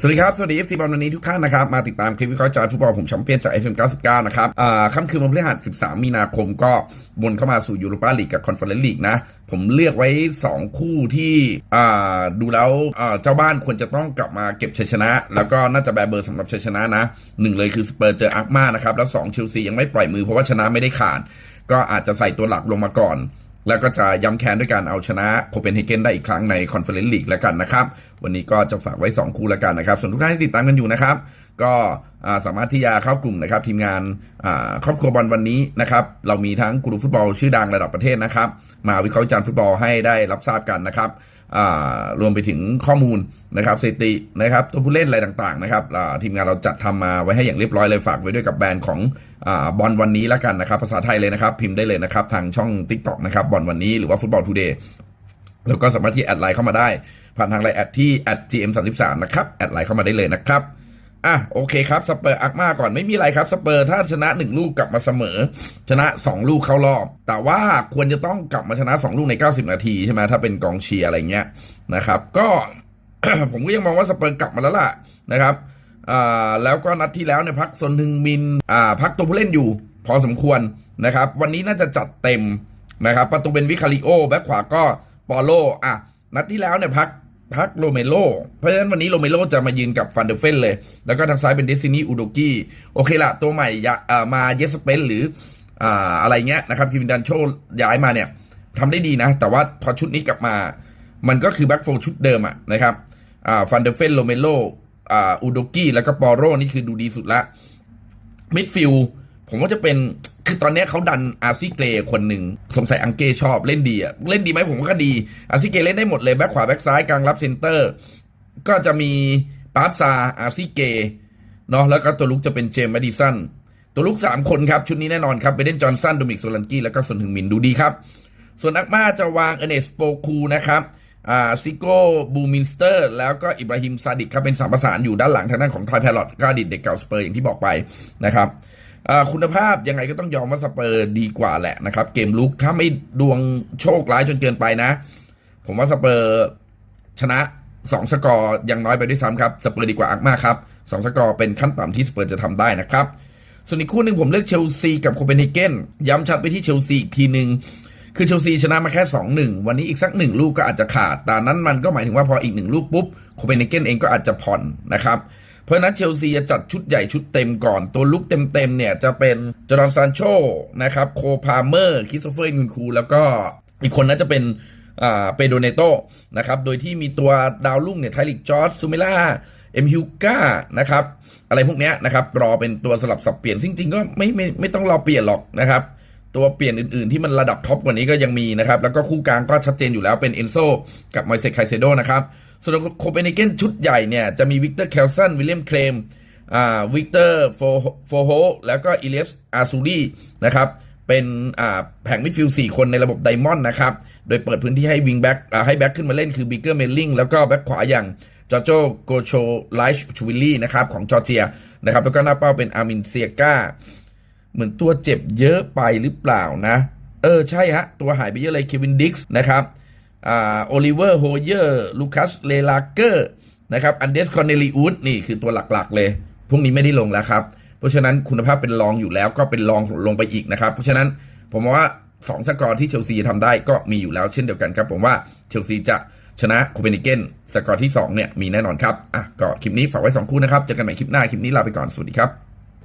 สวัสดีครับ สวัสดี FC บอลวันนี้ทุกท่านนะครับ มาติดตามคลิปวิเคราะห์จอยฟุตบอลผมแชมเปี้ยนจาก FM 99นะครับอ่าค่ำคืนวันพฤหัส13มีนาคมก็วนเข้ามาสู่ยูโรปาลีกกับคอนเฟอเรนซ์ลีกนะ ผมเลือกไว้ 2 คู่ที่ดูแล้วเจ้าบ้านควรจะต้องกลับมาเก็บชัยชนะ แล้วก็น่าจะแบเบอร์สำหรับชัยชนะนะหนึ่งเลยคือสเปอร์เจออาร์มานะครับ แล้ว2เชลซียังไม่ปล่อยมือเพราะว่าชนะไม่ได้ขาด ก็อาจจะใส่ตัวหลักลงมาก่อน แล้วก็จะย้ำแค้นด้วยการเอาชนะโคเปนเฮเกนได้อีกครั้งในคอนเฟอเรนซ์ลีกแล้วกันนะครับ วันนี้ก็จะฝากไว้ 2 คู่แล้วกันนะครับ ส่วนทุกท่านที่ติดตามกันอยู่นะครับ ก็สามารถที่จะเข้ากลุ่มนะครับ ทีมงานครอบครัวบอลวันนี้นะครับ เรามีทั้งกูรูฟุตบอลชื่อดังระดับประเทศนะครับ มาวิเคราะห์จารณ์ฟุตบอลให้ได้รับทราบกันนะครับ รวมไปถึงข้อมูลนะครับสถิตินะครับตัวผู้เล่นอะไรต่างๆนะครับทีมงานเราจัดทำมาไว้ให้อย่างเรียบร้อยเลยฝากไว้ด้วยกับแบรนด์ของอบอลวันนี้แล้วกันนะครับ ภาษาไทยเลยนะครับ พิมพ์ได้เลยนะครับ ทางช่อง t ิ k t o k นะครับบอลวันนี้หรือว่าฟุตบอลทูเดย์แล้วก็สามารถที่แอดไลน์เข้ามาได้ ผ่านทางไลน์แอดที่ @gm33 นะครับแอดไลน์เข้ามาได้เลยนะครับ อะโอเคครับสเปอร์อักมาก่อนไม่มีอะไรครับสเปอร์ถ้าชนะ1ลูกกลับมาเสมอ ชนะ 2 ลูกเข้ารอบ แต่ว่าควรจะต้องกลับมาชนะ 2 ลูกใน 90 นาทีใช่ไหมถ้าเป็นกองเชียร์อะไรเงี้ยนะครับ ก็ผมก็ยังมองว่าสเปอร์กลับมาแล้วล่ะนะครับอ่าแล้วก็นัดที่แล้วเนี่ยพักซนฮึงมินอ่าพักตัวผู้เล่นอยู่ พอสมควรนะครับ วันนี้น่าจะจัดเต็มนะครับ ประตูเป็นวิคาริโอแบ็คขวาก็ปอโลอะนัดที่แล้วเนี่ยพัก พักโรเมโล เพราะฉะนั้นวันนี้โรเมโลจะมายืนกับฟันเดอร์เฟนเลย แล้วก็ทางซ้ายเป็นเดซินีอูโดกี้โอเคละตัวใหม่มาเยสเปนหรืออะไรเงี้ยนะครับคิวินดันโชย้ายมาเนี่ยทำได้ดีนะ แต่ว่าพอชุดนี้กลับมา มันก็คือแบ็กโฟชุดเดิมอะนะครับฟันเดอร์เฟนโรเมโลอ่าอูโดกี้แล้วก็ปอโรนี่คือดูดีสุดละมิดฟิลผมว่าจะเป็น คือตอนนี้เขาดันอาซิเกคนหนึ่งสงสัยอังเกชอบเล่นดีอะเล่นดีไหมผมก็ดีอาซิเกเล่นได้หมดเลยแบ็คขวาแบ็คซ้ายกลางรับเซนเตอร์ ก็จะมีปาร์ซาอาซิเกเนาะแล้วก็ตัวลุกจะเป็นเจมส์แมดิสันตัวลุก3คนครับ ชุดนี้แน่นอนครับเบเดนจอห์นสันโดมิกโซลันกี้แล้วก็สนถึงมินดูดีครับ ส่วนอักมาจะวางเอเนสโปคูนะครับอ่าซิโก้บูมินสเตอร์ แล้วก็อิบราฮิมซาดิกครับเป็นสามประสานอยู่ด้านหลังทางด้านของทอยแพลอตก็อดีตเด็กเก่าสเปอร์อย่างที่บอกไปนะครับ คุณภาพยังไงก็ต้องยอมว่าสเปอร์ดีกว่าแหละนะครับ เกมลุกถ้าไม่ดวงโชคร้ายจนเกินไปนะ ผมว่าสเปอร์ชนะ2สกอร์ยังน้อยไปด้วยซ้ำครับสเปอร์ดีกว่าอักมากครับ2สกอร์เป็นขั้นต่ำที่สเปอร์จะทำได้นะครับ ส่วนอีกคู่หนึ่งผมเลือกเชลซีกับโคเปนเฮเกนย้ำชัดไปที่เชลซีอีกทีหนึ่งคือเชลซีชนะมาแค่ 2-1 วันนี้อีกสักหนึ่งลูกก็อาจจะขาดแต่นั้นมันก็หมายถึงว่าพออีกหนึ่งลูกปุ๊บโคเปนเฮเกนเองก็อาจจะผ่อนนะครับ เพราะนั้นเชลซีจะจัดชุดใหญ่ชุดเต็มก่อน ตัวลุกเต็มๆเนี่ยจะเป็นจอร์แดนซานโชนะครับโคพาเมอร์คิสโตเฟอร์อินคูแล้วก็อีกคนน่าจะเป็นอ่าเปโดเนโตนะครับโดยที่มีตัวดาวรุ่งเนี่ยไทลิกจอร์จซูเมล่าเอ็มฮิวก้านะครับอะไรพวกเนี้ยนะครับรอเป็นตัวสลับสับเปลี่ยนจริงๆก็ไม่ไม่ไม่ต้องรอเปลี่ยนหรอกนะครับตัวเปลี่ยนอื่นๆที่มันระดับท็อปกว่านี้ก็ยังมีนะครับแล้วก็คู่กลางก็ชัดเจนอยู่แล้วเป็นเอนโซกับมอยเซคไคเซโดนะครับ ส่วนโคเปนเฮเกนชุดใหญ่เนี่ย จะมีวิกเตอร์แคลสันวิลเลียมเคลมอ่าวิกเตอร์โฟโฟโฮแล้วก็อิเลสอาซูรีนะครับเป็นแผงมิดฟิลด์4คนในระบบไดมอนด์นะครับ โดยเปิดพื้นที่ให้วิงแบ็กให้แบ็กขึ้นมาเล่นคือบิเกอร์เมลลิงแล้วก็แบ็กขวาอย่างจอโจโกโชไลช์ชูวิลลี่นะครับของจอร์เจียนะครับ แล้วก็หน้าเป้าเป็นอามินเซียกาเหมือนตัวเจ็บเยอะไปหรือเปล่านะ เออใช่ฮะ ตัวหายไปเยอะเลยเควินดิกส์นะครับ โอลิเวอร์โฮเยอร์ลูคัสเลลาเกอร์นะครับอันเดสคอนเนลิอุสนี่คือตัวหลักๆ เลย พวกนี้ไม่ได้ลงแล้วครับ เพราะฉะนั้นคุณภาพเป็นรองอยู่แล้วก็เป็นรองลงไปอีกนะครับ เพราะฉะนั้นผมว่า2สกอร์ที่เชลซีทำได้ก็มีอยู่แล้วเช่นเดียวกันครับ ผมว่าเชลซีจะชนะโคเปนเฮเกนสกอร์ที่ 2 เนี่ย มีแน่นอนครับ อะ ก็คลิปนี้ฝากไว้ 2 คู่นะครับ เจอกันใหม่คลิปหน้า คลิปนี้ลาไปก่อน สวัสดีครับ